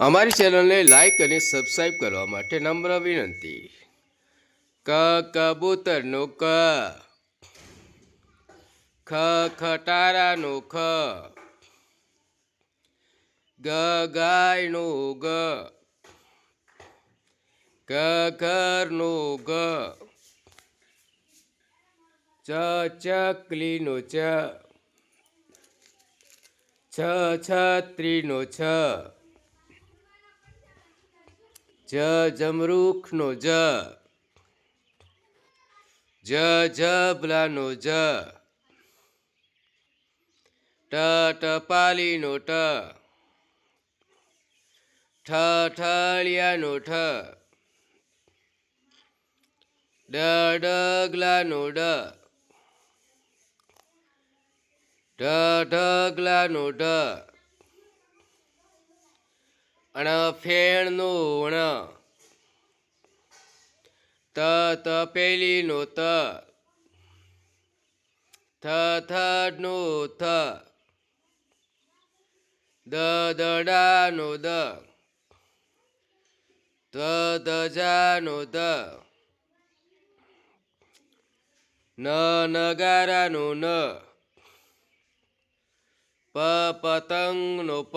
અમારી ચેનલને લાઈક અને સબસ્ક્રાઈબ કરવા માટે નમ્ર વિનંતી. ક, કબૂતરનો ક. ખ, ખટારાનો ખ. ગ, ગાયનો ગ. ગ ઘરનો ગ. ચ, ચકલીનો ચ. છ, છત્રીનો છ. જ જમરૂખનો જ. જ જબલાનો જ. ટ ટપાલીનો ટ. ઠ ઠળિયાનો ઠ. ડ ડગલાનો ડ. ઢ ઢગલાનો અણ ફેણનો અણ ત તપેલીનો ત. થ, થડનો થ. દ, દડાનો દ. દ દજાનો દ. ન, નગારાનો ન. પ, પતંગનો પ.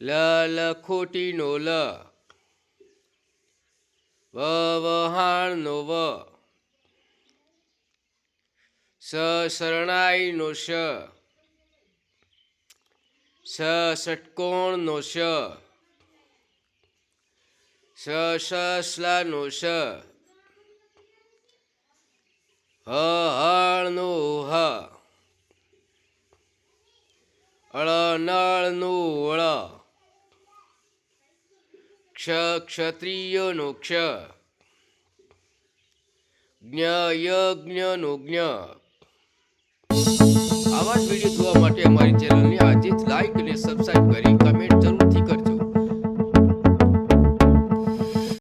ल लखोटी नोल व वहाळ नोव स सरणाय नो श। स षटकोण नोश स ससला नोश ह हळ नो ह। अळ नळ नो ક્ષ ક્ષત્રિયનો ક્ષ જ્ઞ યજ્ઞનો જ્ઞ આવા જ વીડિયો જોવા માટે અમારી ચેનલને આજે જ લાઈક અને સબસ્ક્રાઈબ કરી